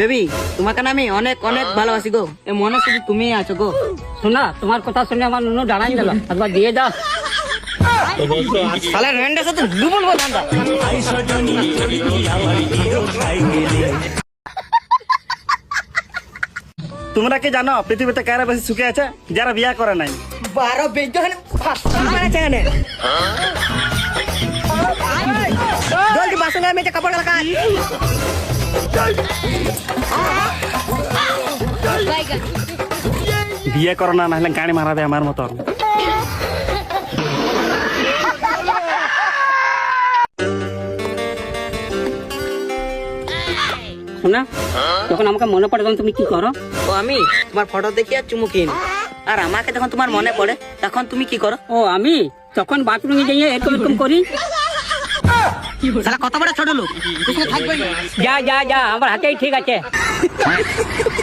Baby তোমাকে আমি অনেক অনেক ভালোবাসি গো। এ মনে শুধু তুমিই আছো গো। শোনা তোমার কথা শুনে আমার নুনু দাঁড়াই গেল। একবার দিয়ে দাও। সাথে ডুবল তোমরা কি জানো পৃথিবীতে কারা বেশি সুখে আছে? যারা বিয়া করে নাই। বারো বেজো খানে জলদি বাসন কাপড় কাজ বিয়ে করো না নাহলে গাড়ি মারাবে আমার মতো শোনা তখন আমাকে মনে পড়ে তখন তুমি কি করো? ও আমি তোমার ফটো দেখি আর চুমু কিন আর আমাকে যখন তোমার মনে পড়ে তখন তুমি কি করো? ও আমি তখন বাথরুমে গিয়ে এরকম এরকম করি কত বড় ছোট লোক? যা যা যা আমার হাতেই ঠিক আছে।